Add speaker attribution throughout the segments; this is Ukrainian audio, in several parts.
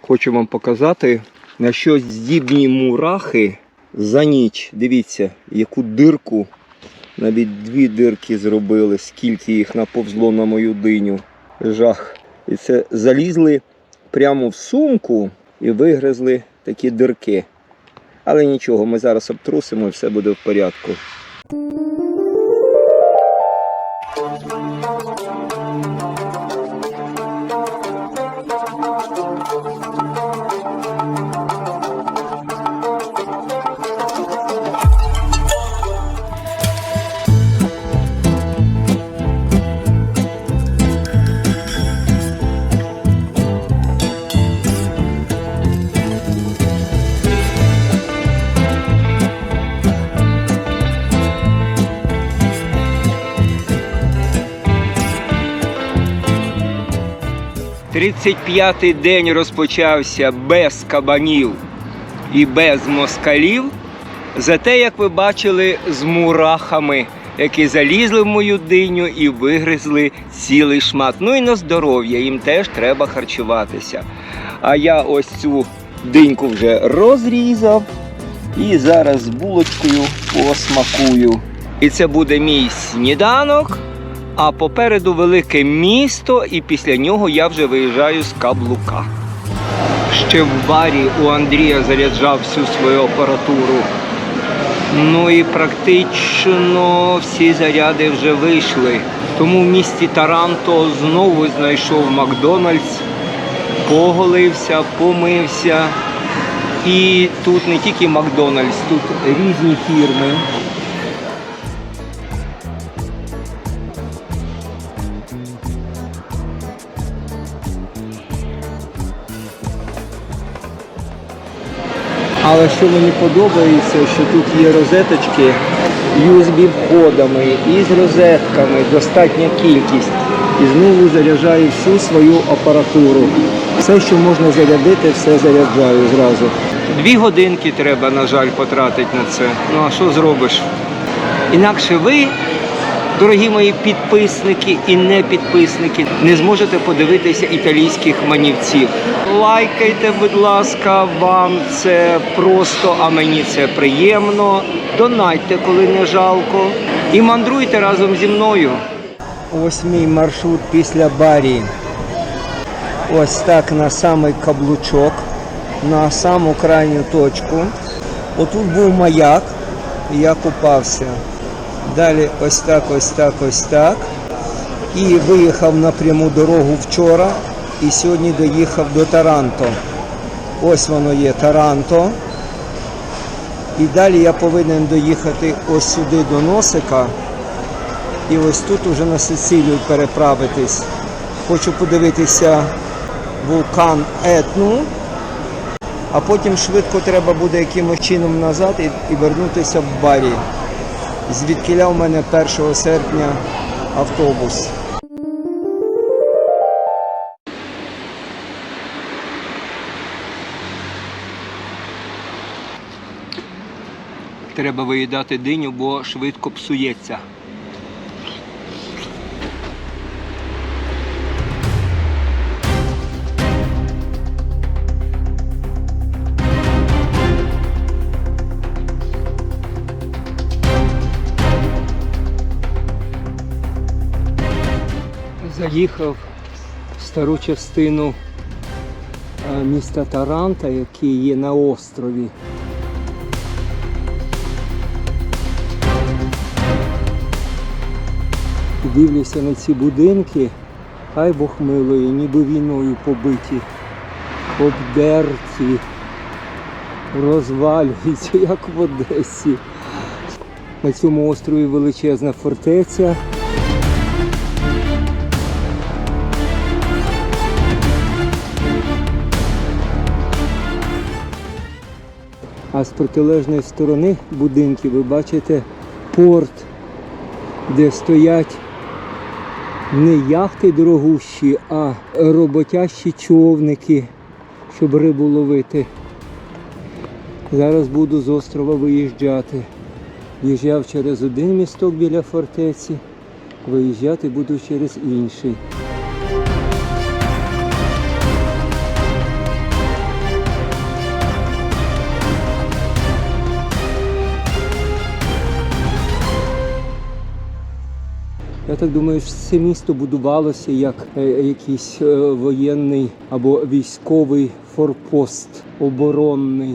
Speaker 1: Хочу вам показати, на що здібні мурахи за ніч. Дивіться, яку дирку, навіть дві дирки зробили, скільки їх наповзло на мою диню. Жах. І це залізли прямо в сумку і вигризли такі дирки. Але нічого, ми зараз обтрусимо і все буде в порядку. Тридцять п'ятий день розпочався без кабанів і без москалів. Зате, як ви бачили, з мурахами, які залізли в мою диню і вигризли цілий шмат. Ну і на здоров'я, їм теж треба харчуватися. А я ось цю диньку вже розрізав і зараз булочкою посмакую. І це буде мій сніданок. А попереду велике місто, і після нього я вже виїжджаю з каблука. Ще в барі у Андрія заряджав всю свою апаратуру. Ну і практично всі заряди вже вийшли. Тому в місті Таранто знову знайшов Макдональдс, поголився, помився. І тут не тільки Макдональдс, тут різні фірми. Але що мені подобається, що тут є розеточки USB входами і з розетками, достатня кількість. І знову заряджаю всю свою апаратуру. Все, що можна зарядити, все заряджаю зразу. Дві годинки треба, на жаль, потратити на це. Ну а що зробиш? Інакше ви, дорогі мої підписники і не підписники, не зможете подивитися італійських манівців. Лайкайте, будь ласка, вам це просто, а мені це приємно. Донайте, коли не жалко. І мандруйте разом зі мною. Ось мій маршрут після барі. Ось так на самий каблучок, на саму крайню точку. Отут був маяк, я купався. Далі ось так, ось так, ось так. І виїхав на пряму дорогу вчора. І сьогодні доїхав до Таранто. Ось воно є Таранто. І далі я повинен доїхати ось сюди до Носика. І ось тут уже на Сицилію переправитись. Хочу подивитися вулкан Етну, а потім швидко треба буде якимось чином назад і, і вернутися в Барі. Звідкиля у мене 1 серпня автобус. Треба виїдати диню, бо швидко псується. Заїхав в стару частину е, міста Таранта, який є на острові. Дивлюся на ці будинки, хай Бог милує, ніби війною побиті, обдерті, розвалюються, як в Одесі. На цьому острові величезна фортеця. А з протилежної сторони будинків ви бачите порт, де стоять не яхти дорогущі, а роботящі човники, щоб рибу ловити. Зараз буду з острова виїжджати. В'їжджав через один місток біля фортеці, виїжджати буду через інший. Я так думаю, що це місто будувалося як е, якийсь е, воєнний або військовий форпост оборонний.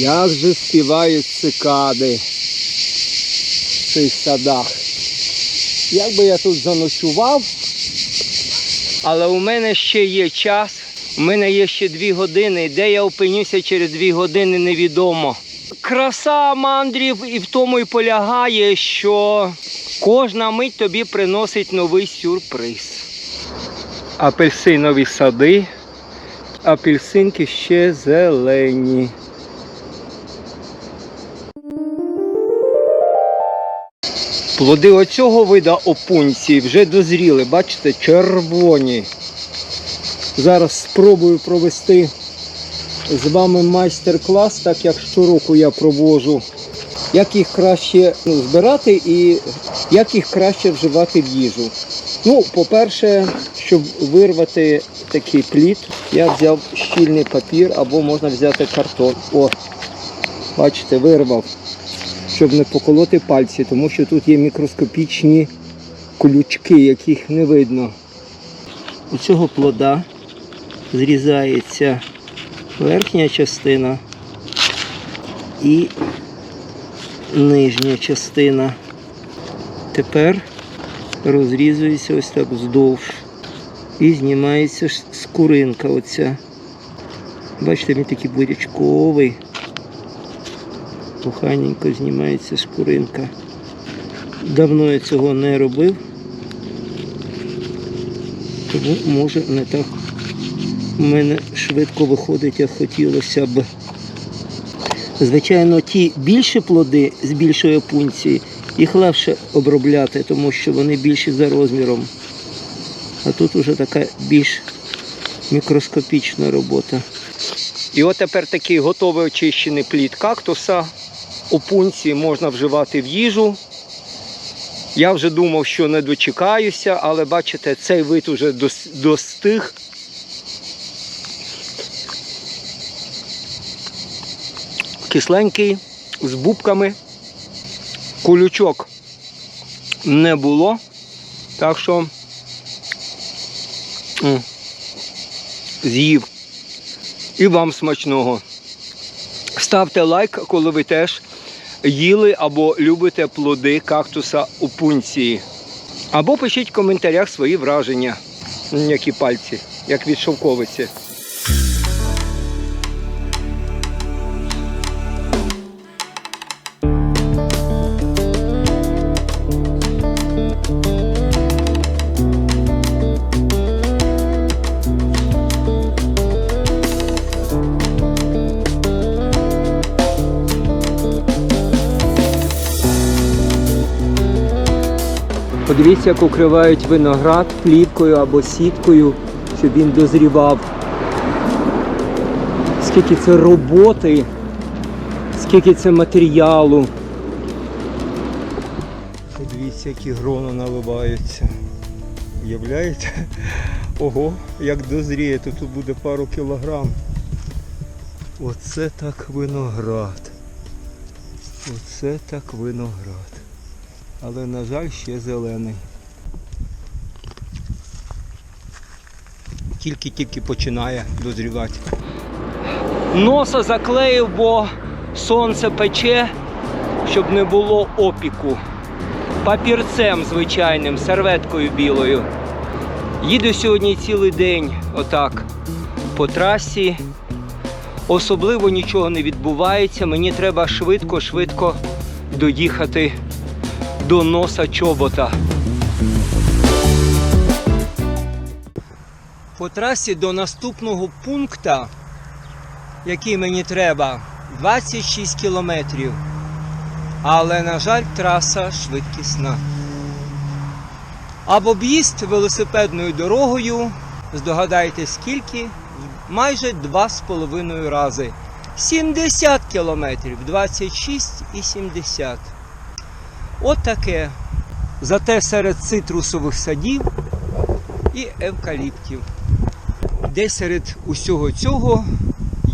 Speaker 1: Як же співають цикади в цих садах. Як би я тут заночував, але у мене ще є час. У мене є ще дві години. Де я опинюся через дві години, невідомо. Краса мандрів і в тому і полягає, що кожна мить тобі приносить новий сюрприз. Апельсинові сади, апельсинки ще зелені. Плоди оцього вида опунції вже дозріли, бачите, червоні. Зараз спробую провести з вами майстер-клас, так як щороку я провожу. Як їх краще ну, збирати і як їх краще вживати в їжу. Ну, по-перше, щоб вирвати такий плід, я взяв щільний папір або можна взяти картон. О, бачите, вирвав щоб не поколоти пальці, тому що тут є мікроскопічні колючки, яких не видно. У цього плода зрізається верхня частина і нижня частина. Тепер розрізується ось так вздовж і знімається скуринка оця. Бачите, він такий бурячковий. Поханенько знімається шкуринка. Давно я цього не робив, тому може не так у мене швидко виходить, як хотілося б. Звичайно, ті більші плоди з більшої пункції, їх легше обробляти, тому що вони більші за розміром. А тут уже така більш мікроскопічна робота. І от тепер такий готовий очищений плід кактуса. Опунції можна вживати в їжу. Я вже думав, що не дочекаюся, але бачите, цей вид уже достиг. Кисленький, з бубками. Колючок не було. Так що з'їв. І вам смачного. Ставте лайк, коли ви теж їли або любите плоди кактуса у пунції. Або пишіть в коментарях свої враження, які пальці, як від шовковиці. Подивіться, як укривають виноград плівкою або сіткою, щоб він дозрівав. Скільки це роботи, скільки це матеріалу. Подивіться, які грони наливаються. Уявляєте? Ого, як дозріє, то тут буде пару кілограм. Оце так виноград. Оце так виноград але, на жаль, ще зелений. Тільки-тільки починає дозрівати. Носа заклеїв, бо сонце пече, щоб не було опіку. Папірцем звичайним, серветкою білою. Їду сьогодні цілий день отак по трасі. Особливо нічого не відбувається. Мені треба швидко-швидко доїхати до носа чобота. По трасі до наступного пункту, який мені треба, 26 кілометрів. Але, на жаль, траса швидкісна. Або об'їзд велосипедною дорогою, здогадайте скільки, майже 2,5 рази. 70 кілометрів, 26 і 70. От таке. Зате серед цитрусових садів і евкаліптів. Де серед усього цього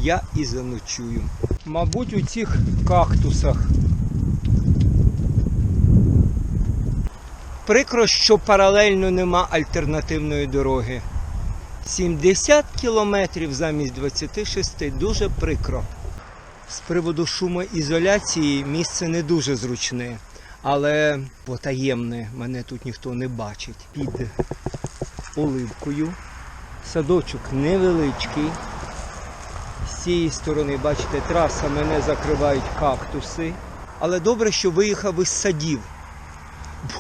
Speaker 1: я і заночую. Мабуть, у цих кактусах. прикро, що паралельно нема альтернативної дороги. 70 кілометрів замість 26 дуже прикро. З приводу шумоізоляції місце не дуже зручне, але потаємне мене тут ніхто не бачить. Під оливкою. Садочок невеличкий. З цієї сторони, бачите, траса мене закривають кактуси. Але добре, що виїхав із садів.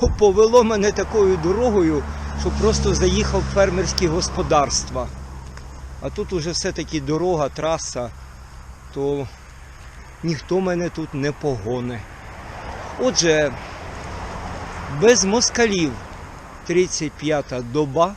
Speaker 1: Бо повело мене такою дорогою, що просто заїхав в фермерські господарства. А тут уже все-таки дорога, траса, то ніхто мене тут не погоне. Отже, без москалів 35-та доба